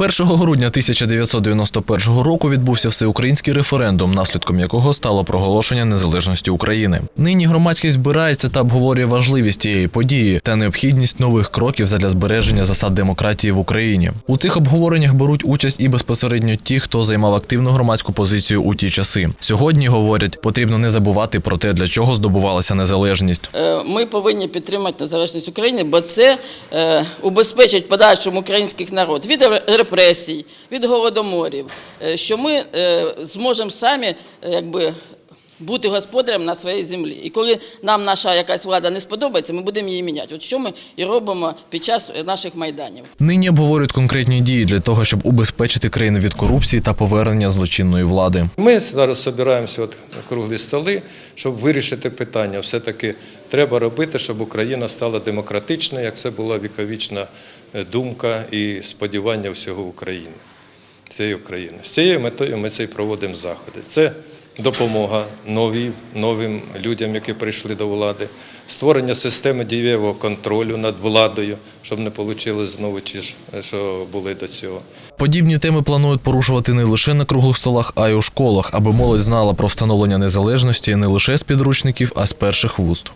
1 грудня 1991 року відбувся всеукраїнський референдум, наслідком якого стало проголошення незалежності України. Нині громадськість збирається та обговорює важливість цієї події та необхідність нових кроків задля збереження засад демократії в Україні. У цих обговореннях беруть участь і безпосередньо ті, хто займав активну громадську позицію у ті часи. Сьогодні говорять, потрібно не забувати про те, для чого здобувалася незалежність. Е, Ми повинні підтримати незалежність України, бо це е, убезпечить подальшому український народ від репресій, від голодоморів, е, що ми е, зможемо самі е, якби, бути господарем на своїй землі. І коли нам наша якась влада не сподобається, ми будемо її міняти. От що ми і робимо під час наших майданів. Нині обговорюють конкретні дії для того, щоб убезпечити країну від корупції та повернення злочинної влади. Ми зараз збираємося от круглі столи, щоб вирішити питання. Все-таки треба робити, щоб Україна стала демократичною, як це була віковічна е, думка і сподівання всього України, цієї України. З цією метою ми це і проводимо заходи. Це допомога нові, новим людям, які прийшли до влади, створення системи дієвого контролю над владою, щоб не вийшло знову ті ж, що були до цього. Подібні теми планують порушувати не лише на круглих столах, а й у школах, аби молодь знала про встановлення незалежності не лише з підручників, а з перших вуст.